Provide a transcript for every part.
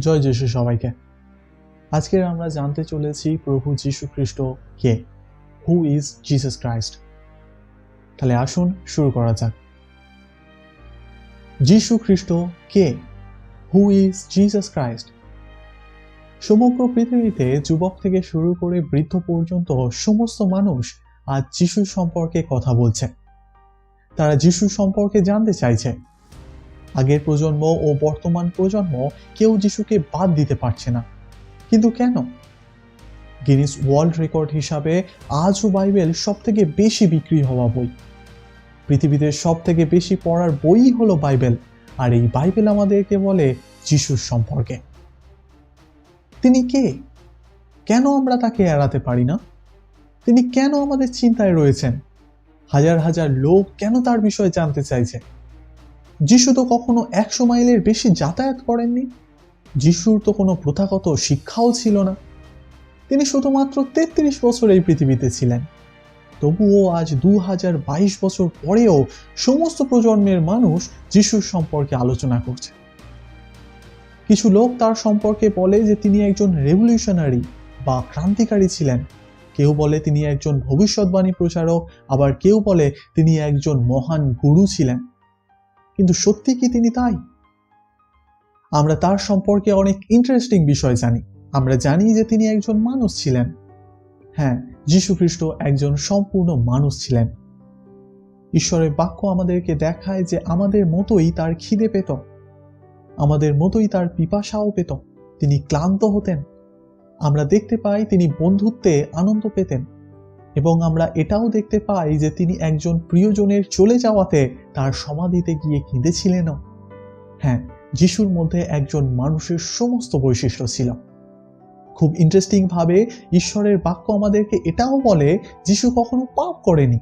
জয় যিশু সবাইকে। আজকের আমরা জানতে চলেছি প্রভু যীশু খ্রিস্ট কে। হু ইজ জিসাস ক্রাইস্ট তাহলে আসুন শুরু করা যাক। যীশু খ্রিস্ট কে? হু ইজ জিসাস ক্রাইস্ট সমগ্র পৃথিবীতে যুবক থেকে শুরু করে বৃদ্ধ পর্যন্ত সমস্ত মানুষ আজ যিশু সম্পর্কে কথা বলছে। তারা যিশু সম্পর্কে জানতে চাইছে। আগের প্রজন্ম ও বর্তমান প্রজন্ম কেউ যিশুকে বাদ দিতে পারছে না। কিন্তু কেন? গিনিস ওয়ার্ল্ড রেকর্ড হিসাবে আজও বাইবেল সব থেকে বেশি বিক্রি হওয়া বই। পৃথিবীতে সব থেকে বেশি পড়ার বই হলো বাইবেল, আর এই বাইবেল আমাদেরকে বলে যিশুর সম্পর্কে। তিনি কে? কেন আমরা তাকে এড়াতে পারি না? তিনি কেন আমাদের চিন্তায় রয়েছেন? হাজার হাজার লোক কেন তার বিষয়ে জানতে চাইছে? যিশু তো কখনো একশো মাইলের বেশি যাতায়াত করেননি। যিশুর তো কোনো প্রথাগত শিক্ষাও ছিল না। তিনি শুধুমাত্র তেত্রিশ বছর এই পৃথিবীতে ছিলেন। তবুও আজ দু হাজার বাইশ বছর পরেও সমস্ত প্রজন্মের মানুষ যিশুর সম্পর্কে আলোচনা করছে। কিছু লোক তার সম্পর্কে বলে যে তিনি একজন রেভলিউশনারি বা ক্রান্তিকারী ছিলেন। কেউ বলে তিনি একজন ভবিষ্যৎবাণী প্রচারক, আবার কেউ বলে তিনি একজন মহান গুরু ছিলেন। কিন্তু সত্যি কি তিনি তাই? আমরা তার সম্পর্কে অনেক ইন্টারেস্টিং বিষয় জানি। আমরা জানি যে তিনি একজন মানুষ ছিলেন। হ্যাঁ খ্রিস্ট একজন সম্পূর্ণ মানুষ ছিলেন। ঈশ্বরের বাক্য আমাদেরকে দেখায় যে আমাদের মতোই তার খিদে পেত। আমাদের মতোই তার পিপাসাও পেত। তিনি ক্লান্ত হতেন। আমরা দেখতে পাই তিনি বন্ধুত্বে আনন্দ পেতেন। এবং আমরা এটাও দেখতে পাই যে তিনি একজন প্রিয়জনের চলে যাওয়াতে তার সমাধিতে গিয়ে কেঁদেছিলেনও। হ্যাঁ যিশুর মধ্যে একজন মানুষের সমস্ত বৈশিষ্ট্য ছিল। খুব ইন্টারেস্টিং ভাবে ঈশ্বরের বাক্য আমাদেরকে এটাও বলে, যিশু কখনো পাপ করেনি।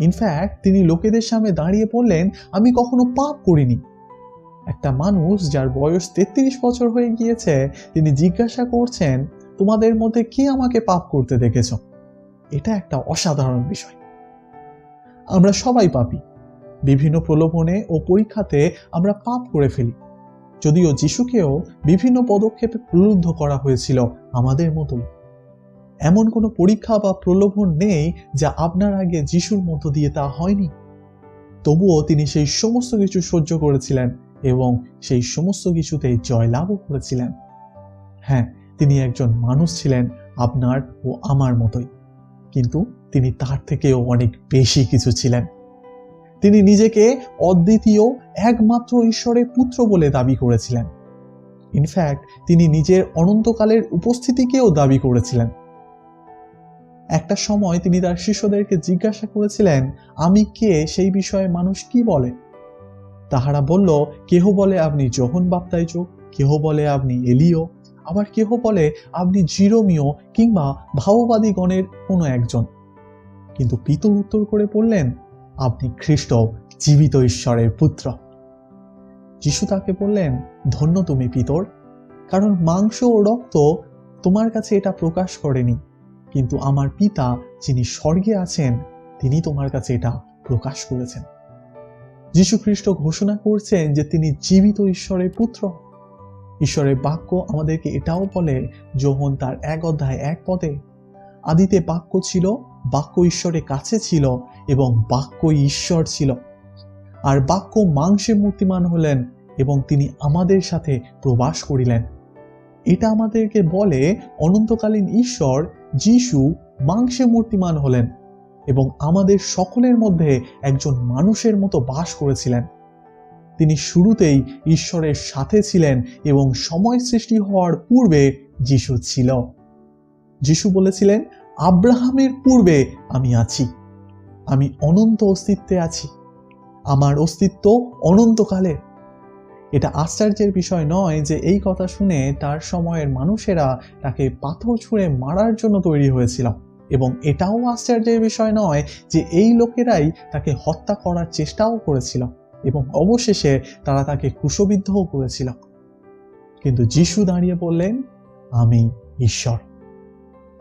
ইনফ্যাক্ট তিনি লোকেদের সামনে দাঁড়িয়ে বললেন, আমি কখনো পাপ করিনি। একটা মানুষ যার বয়স তেত্রিশ বছর হয়ে গিয়েছে, তিনি জিজ্ঞাসা করছেন, তোমাদের মধ্যে কে আমাকে পাপ করতে দেখেছ? এটা একটা অসাধারণ বিষয়। আমরা সবাই পাপি। বিভিন্ন প্রলোভনে ও পরীক্ষাতে আমরা পাপ করে ফেলি। যদিও যিশুকেও বিভিন্ন পদক্ষেপে প্রলুব্ধ করা হয়েছিল আমাদের মতোই এমন কোনো পরীক্ষা বা প্রলোভন নেই যা আপনার আগে যিশুর মধ্য দিয়ে তা হয়নি। তবুও তিনি সেই সমস্ত কিছু সহ্য করেছিলেন এবং সেই সমস্ত কিছুতে জয়লাভও করেছিলেন। হ্যাঁ তিনি একজন মানুষ ছিলেন আপনার ও আমার মতোই। কিন্তু তিনি তার থেকেও অনেক বেশি কিছু ছিলেন। তিনি নিজেকে অদ্বিতীয়, একমাত্র ঈশ্বরের পুত্র বলে দাবি করেছিলেন। ইনফ্যাক্ট তিনি নিজের অনন্তকালের উপস্থিতিকেও দাবি করেছিলেন। একটা সময় তিনি তার শিষ্যদেরকে জিজ্ঞাসা করেছিলেন, আমি কে? সেই বিষয়ে মানুষ কি বলে? তাহারা বলল, কেহ বলে আপনি যোহন বাপ্তাইজ? কেহ বলে আপনি এলিও? আবার কেহ বলে, আপনি জিরোমিও কিংবা ভাববাদী গণের কোনো একজন। কিন্তু পিতর উত্তর করে বললেন, আপনি খ্রিস্ট, জীবিত ঈশ্বরের পুত্র। যিশু তাকে বললেন, ধন্য তুমি পিতর কারণ মাংস ও রক্ত তোমার কাছে এটা প্রকাশ করেনি, কিন্তু আমার পিতা যিনি স্বর্গে আছেন, তিনি তোমার কাছে এটা প্রকাশ করেছেন। যীশু খ্রিস্ট ঘোষণা করছেন যে তিনি জীবিত ঈশ্বরের পুত্র ঈশ্বরের বাক্য আমাদেরকে এটাও বলে যোহন তার এক অধ্যায় এক পদে, আদিতে বাক্য ছিল, বাক্য ঈশ্বরের কাছে ছিল এবং বাক্য ঈশ্বর ছিল। আর বাক্য মাংসে মূর্তিমান হলেন এবং তিনি আমাদের সাথে প্রবাস করিলেন। এটা আমাদেরকে বলে, অনন্তকালীন ঈশ্বর যিশু মাংসে মূর্তিমান হলেন এবং আমাদের সকলের মধ্যে একজন মানুষের মতো বাস করেছিলেন। তিনি শুরুতেই ঈশ্বরের সাথে ছিলেন এবং সময় সৃষ্টি হওয়ার পূর্বে যিশু ছিল। যিশু বলেছিলেন, আব্রাহামের পূর্বে আমি আছি। আমি অনন্ত অস্তিত্বে আছি। আমার অস্তিত্ব অনন্তকালে। এটা আশ্চর্যের বিষয় নয় যে এই কথা শুনে তার সময়ের মানুষেরা তাকে পাথর ছুঁড়ে মারার জন্য তৈরি হয়েছিল। এবং এটাও আশ্চর্যের বিষয় নয় যে এই লোকেরাই তাকে হত্যা করার চেষ্টাও করেছিল। এবং অবশেষে তারা তাকে ক্রুশবিদ্ধও করেছিল। কিন্তু যিশু দাঁড়িয়ে বললেন, আমি ঈশ্বর।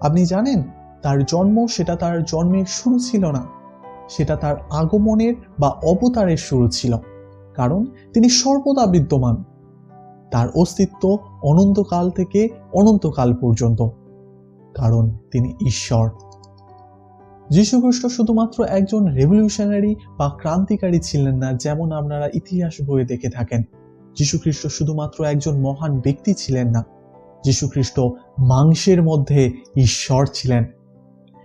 আপনি জানেন, তার জন্ম সেটা তার জন্মের শুরু ছিল না। সেটা তার আগমনের বা অবতারের শুরু ছিল। কারণ তিনি সর্বদা বিদ্যমান। তার অস্তিত্ব অনন্তকাল থেকে অনন্তকাল পর্যন্ত। কারণ তিনি ঈশ্বর। যীশুখ্রিস্ট শুধুমাত্র একজন রেভলিউশনারি বা ক্রান্তিকারী ছিলেন না, যেমন আপনারা ইতিহাস বইয়ে দেখে থাকেন। যীশুখ্রিস্ট শুধুমাত্র একজন মহান ব্যক্তি ছিলেন না, যীশুখ্রিস্ট মাংসের মধ্যে ঈশ্বর ছিলেন।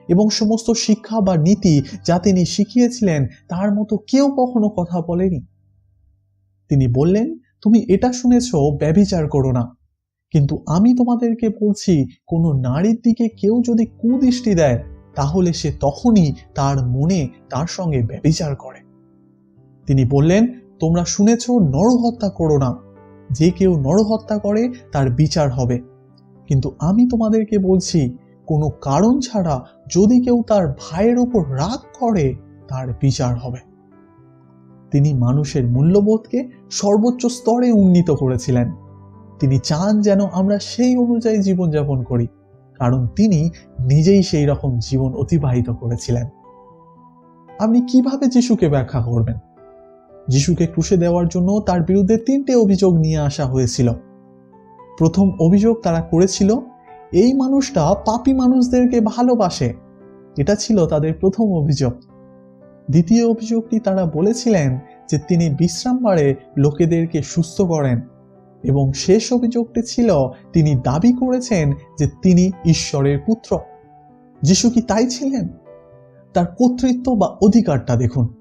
এবং সমস্ত শিক্ষা বা নীতি যা তিনি শিখিয়েছিলেন, তার মতো কেউ কখনো কথা বলেনি। তিনি বললেন, তুমি এটা শুনেছ, ব্যভিচার করো না। কিন্তু আমি তোমাদেরকে বলছি, কোনো নারীর দিকে কেউ যদি কুদৃষ্টি দেয় তাহলে সে তখনই তার মনে তার সঙ্গে ব্যভিচার করে। তিনি বললেন, তোমরা শুনেছ, নরহত্যা করো না। যে কেউ নরহত্যা করে, তার বিচার হবে। কিন্তু আমি তোমাদেরকে বলছি, কোনো কারণ ছাড়া যদি কেউ তার ভাইয়ের ওপর রাগ করে, তার বিচার হবে। তিনি মানুষের মূল্যবোধকে সর্বোচ্চ স্তরে উন্নীত করেছিলেন। তিনি চান যেন আমরা সেই অনুযায়ী জীবনযাপন করি। কারণ তিনি নিজেই সেই রকম জীবন অতিবাহিত করেছিলেন। আপনি কীভাবে যিশুকে ব্যাখ্যা করবেন? যিশুকে ক্রুশে দেওয়ার জন্য তার বিরুদ্ধে তিনটে অভিযোগ নিয়ে আসা হয়েছিল। প্রথম অভিযোগ তারা করেছিল, এই মানুষটা পাপী মানুষদেরকে ভালোবাসে। এটা ছিল তাদের প্রথম অভিযোগ। দ্বিতীয় অভিযোগটি তারা বলেছিলেন যে তিনি বিশ্রামবারে লোকেদেরকে সুস্থ করেন। এবং শেষ অভিযোগটি ছিল, তিনি দাবি করেছেন যে তিনি ঈশ্বরের পুত্র। যিশু কি তাই ছিলেন? তার কর্তৃত্ব বা অধিকারটা দেখুন।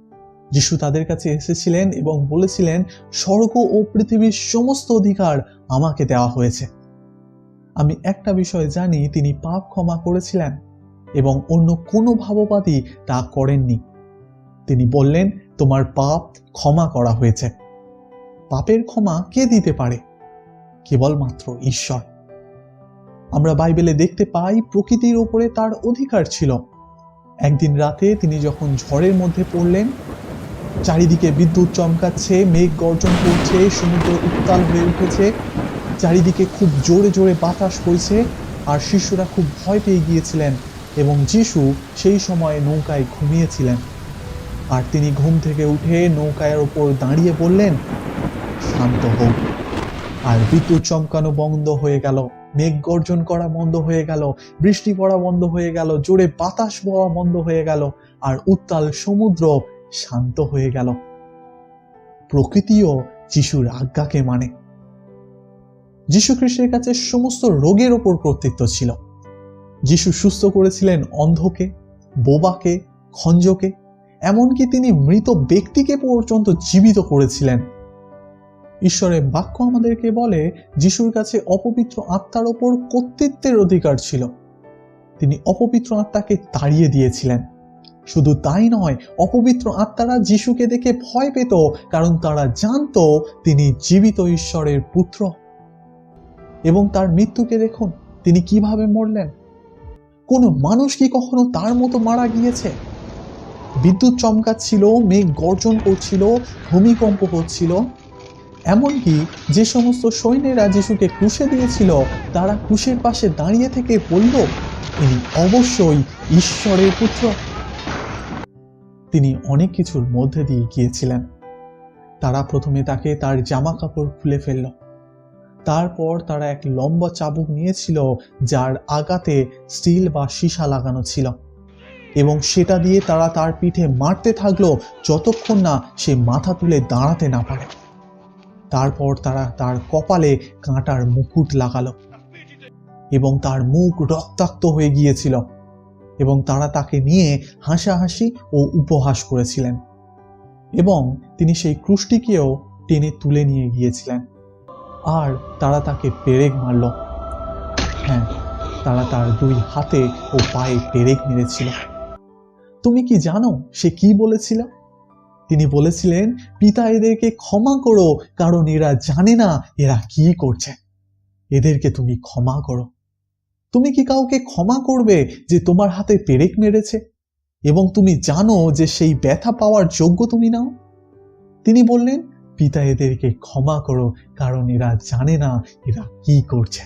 যিশু তাদের কাছে এসেছিলেন এবং বলেছিলেন, স্বর্গ ও পৃথিবীর সমস্ত অধিকার আমাকে দেওয়া হয়েছে। আমি একটা বিষয় জানি, তিনি পাপ ক্ষমা করেছিলেন এবং অন্য কোনো ভাববাদী তা করেননি। তিনি বললেন, তোমার পাপ ক্ষমা করা হয়েছে। পাপের ক্ষমা কে দিতে পারে? কেবলমাত্র ঈশ্বর। আমরা বাইবেলে দেখতে পাই, প্রকৃতির ওপরে তার অধিকার ছিল। একদিন রাতে তিনি যখন ঝড়ের মধ্যে পড়লেন, চারিদিকে বিদ্যুৎ চমকাচ্ছে, মেঘ গর্জন করছে, সমুদ্র উত্তাল হয়ে উঠেছে, চারিদিকে খুব জোরে জোরে বাতাস বইছে আর শিশুরা খুব ভয় পেয়ে গিয়েছিলেন এবং যিশু সেই সময় নৌকায় ঘুমিয়েছিলেন। আর তিনি ঘুম থেকে উঠে নৌকায়ের ওপর দাঁড়িয়ে বললেন, শান্ত হোক আর বিদ্যুৎ চমকানো বন্ধ হয়ে গেল, মেঘ গর্জন করা বন্ধ হয়ে গেল, বৃষ্টি পড়া বন্ধ হয়ে গেল, জোরে বাতাস বওয়া বন্ধ হয়ে গেল, আর উত্তাল সমুদ্র শান্ত হয়ে গেল। প্রকৃতিও যিশুর আজ্ঞাকে মানে। যিশু খ্রিস্টের কাছে সমস্ত রোগের ওপর কর্তৃত্ব ছিল। যিশু সুস্থ করেছিলেন অন্ধকে, বোবাকে, খঞ্জকে, এমনকি তিনি মৃত ব্যক্তিকে পর্যন্ত জীবিত করেছিলেন। ঈশ্বরের বাক্য আমাদেরকে বলে, যিশুর কাছে অপবিত্র আত্মার ওপর কর্তৃত্বের অধিকার ছিল। তিনি অপবিত্র আত্মাকে তাড়িয়ে দিয়েছিলেন। শুধু তাই নয়, অপবিত্র আত্মারা যিশুকে দেখে ভয় পেত, কারণ তারা জানতো তিনি জীবিত ঈশ্বরের পুত্র। এবং তার মৃত্যুকে দেখুন, তিনি কীভাবে মরলেন। কোনো মানুষ কি কখনো তার মতো মারা গিয়েছে? বিদ্যুৎ চমকাচ্ছিল, মেঘ গর্জন করছিল, ভূমিকম্প হচ্ছিল। এমনকি যে সমস্ত সৈন্যেরা যিশুকে ক্রুশে দিয়েছিল, তারা ক্রুশের পাশে দাঁড়িয়ে থেকে বলল তিনি অবশ্যই ঈশ্বরের পুত্র। তিনি অনেক কিছুর মধ্যে দিয়ে গিয়েছিলেন। তারা প্রথমে তাকে তার জামা কাপড় খুলে ফেলল। তারপর তারা এক লম্বা চাবুক নিয়েছিল, যার আগাতে স্টিল বা সীসা লাগানো ছিল। এবং সেটা দিয়ে তারা তার পিঠে মারতে থাকল, যতক্ষণ না সে মাথা তুলে দাঁড়াতে না পারে। তারপর তারা তার কপালে কাঁটার মুকুট লাগালো এবং তার মুখ রক্তাক্ত হয়ে গিয়েছিল এবং তারা তাকে নিয়ে হাসাহাসি ও উপহাস করেছিলেন এবং তিনি সেই ক্রুশটিকেও টেনে তুলে নিয়ে গিয়েছিলেন। আর তারা তাকে পেরেক মারল। হ্যাঁ তারা তার দুই হাতে ও পায়ে পেরেক মেরেছিল। তুমি কি জানো সে কি বলেছিল? তিনি বলেছিলেন, পিতা এদেরকে ক্ষমা করো, কারণ এরা জানে না এরা কি করছে। এদেরকে তুমি ক্ষমা করো। তুমি কি কাউকে ক্ষমা করবে যে তোমার হাতে পেরেক মেরেছে? এবং তুমি জানো যে সেই ব্যথা পাওয়ার যোগ্য তুমি নাও? তিনি বললেন, পিতা এদেরকে ক্ষমা করো, কারণ এরা জানে না এরা কি করছে।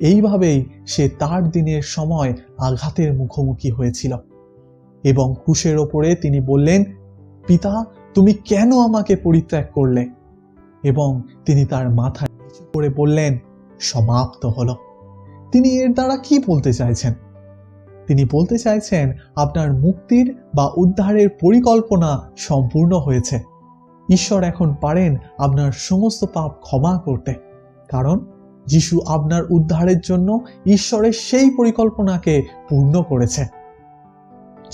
এইভাবেই সে তার দিনের সময় আঘাতের মুখোমুখি হয়েছিল। এবং কুশের ওপরে তিনি বললেন পিতা, তুমি কেন আমাকে পরিত্যাগ করলে? এবং তিনি তার মাথা নিচু করে বললেন, সমাপ্ত হলো। তিনি এর দ্বারা কি বলতে চাইছেন? তিনি বলতে চাইছেন, আপনার মুক্তির বা উদ্ধারের পরিকল্পনা সম্পূর্ণ হয়েছে। ঈশ্বর এখন পারেন আপনার সমস্ত পাপ ক্ষমা করতে। কারণ, যিশু আপনার উদ্ধারের জন্য ঈশ্বরের সেই পরিকল্পনাকে পূর্ণ করেছে।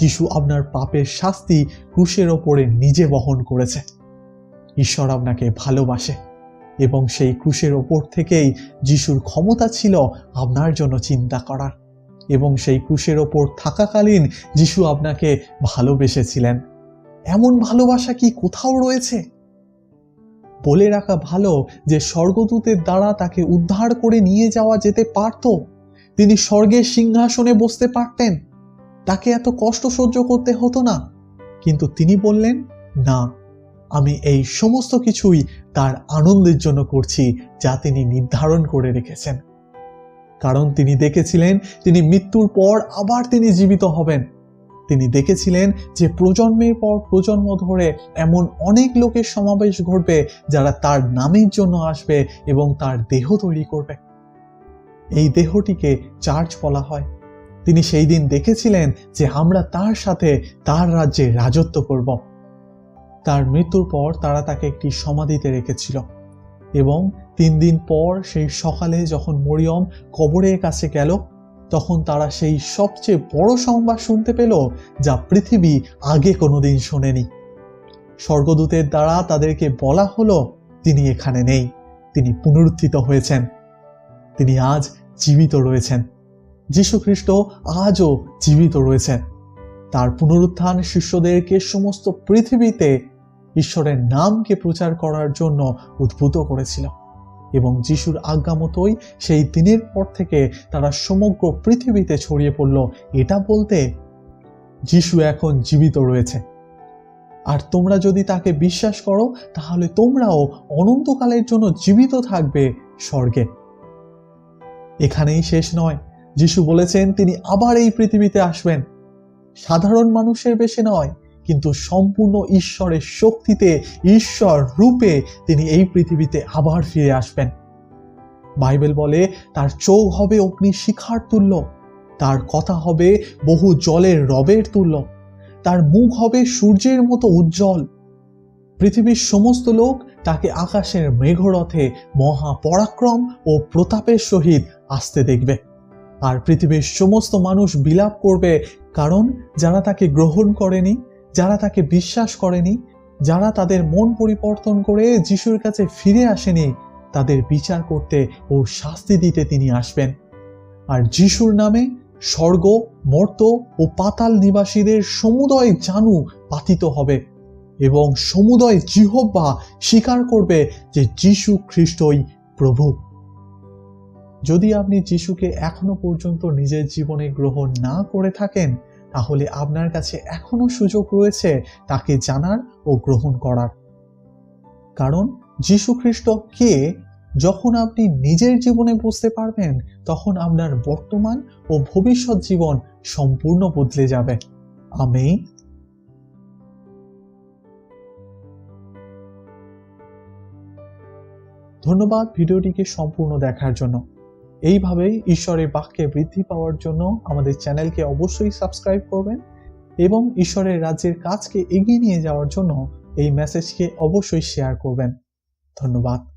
যিশু আপনার পাপের শাস্তি ক্রুশের ওপরে নিজে বহন করেছে। ঈশ্বর আপনাকে ভালোবাসে এবং সেই ক্রুশের ওপর থেকেই যিশুর ক্ষমতা ছিল আপনার জন্য চিন্তা করার এবং সেই ক্রুশের ওপর থাকাকালীন যিশু আপনাকে ভালোবেসেছিলেন। এমন ভালোবাসা কি কোথাও রয়েছে? বলে রাখা ভালো যে স্বর্গদূতের দ্বারা তাকে উদ্ধার করে নিয়ে যাওয়া যেতে পারত, তিনি স্বর্গের সিংহাসনে বসতে পারতেন। তাকে এত কষ্ট সহ্য করতে হতো না। কিন্তু তিনি বললেন, না, আমি এই সমস্ত কিছুই তার আনন্দের জন্য করছি, যা তিনি নির্ধারণ করে রেখেছেন। কারণ তিনি দেখেছিলেন, তিনি মৃত্যুর পর আবার তিনি জীবিত হবেন। তিনি দেখেছিলেন যে প্রজন্মের পর প্রজন্ম ধরে এমন অনেক লোকের সমাবেশ ঘটবে, যারা তার নামের জন্য আসবে এবং তার দেহ তৈরি করবে। এই দেহটিকে চার্চ বলা হয়। তিনি সেই দিন দেখেছিলেন যে আমরা তার সাথে তার রাজ্যে রাজত্ব করব। তার মৃত্যুর পর তারা তাকে একটি সমাধিতে রেখেছিল এবং তিন দিন পর সেই সকালে যখন মরিয়ম কবরের কাছে গেল, তখন তারা সেই সবচেয়ে বড় সংবাদ শুনতে পেল যা পৃথিবী আগে কোনোদিন শোনেনি। স্বর্গদূতের দ্বারা তাদেরকে বলা হলো, তিনি এখানে নেই। তিনি পুনরুত্থিত হয়েছেন। তিনি আজ জীবিত রয়েছেন। যীশু খ্রিস্ট আজও জীবিত রয়েছেন। তার পুনরুত্থান শিষ্যদেরকে সমস্ত পৃথিবীতে ঈশ্বরের নামকে প্রচার করার জন্য উদ্ভূত করেছিল এবং যিশুর আজ্ঞা মতোই সেই দিনের পর থেকে তারা সমগ্র পৃথিবীতে ছড়িয়ে পড়ল। এটা বলতে যিশু এখন জীবিত রয়েছে। আর তোমরা যদি তাকে বিশ্বাস করো, তাহলে তোমরাও অনন্তকালের জন্য জীবিত থাকবে স্বর্গে। এখানেই শেষ নয়। যিশু বলেছেন, তিনি আবার এই পৃথিবীতে আসবেন। সাধারণ মানুষের বেশে নয়, কিন্তু সম্পূর্ণ ঈশ্বরের শক্তিতে, ঈশ্বর রূপে তিনি এই পৃথিবীতে আবার ফিরে আসবেন। বাইবেল বলে, তার চোখ হবে অগ্নি শিখার তুল্য, তার কথা হবে বহু জলের রবের তুল্য, তার মুখ হবে সূর্যের মতো উজ্জ্বল। পৃথিবীর সমস্ত লোক তাকে আকাশের মেঘরথে মহা পরাক্রম ও প্রতাপের সহিত আসতে দেখবে। আর পৃথিবীর সমস্ত মানুষ বিলাপ করবে, কারণ যারা তাকে গ্রহণ করেনি, যারা তাকে বিশ্বাস করেনি, যারা তাদের মন পরিবর্তন করে যিশুর কাছে ফিরে আসেনি, তাদের বিচার করতে ও শাস্তি দিতে তিনি আসবেন। আর যিশুর নামে স্বর্গ, মর্ত ও পাতাল নিবাসীদের সমুদয় জানু পাতিত হবে এবং সমুদয় জিহব্বা স্বীকার করবে যে যিশু খ্রিস্টই প্রভু। যদি আপনি যিশুকে এখনও পর্যন্ত নিজের জীবনে গ্রহণ না করে থাকেন, তাহলে আপনার কাছে এখনও সুযোগ রয়েছে তাকে জানার ও গ্রহণ করার। কারণ যীশু খ্রিস্ট কে যখন আপনি নিজের জীবনে বুঝতে পারবেন, তখন আপনার বর্তমান ও ভবিষ্যৎ জীবন সম্পূর্ণ বদলে যাবে। আমি ধন্যবাদ ভিডিওটিকে সম্পূর্ণ দেখার জন্য। এইভাবেই ঈশ্বরের বাক্যে বৃদ্ধি পাওয়ার জন্য আমাদের চ্যানেলকে অবশ্যই সাবস্ক্রাইব করবেন এবং ঈশ্বরের রাজ্যের কাজকে এগিয়ে নিয়ে যাওয়ার জন্য এই মেসেজকে অবশ্যই শেয়ার করবেন। ধন্যবাদ।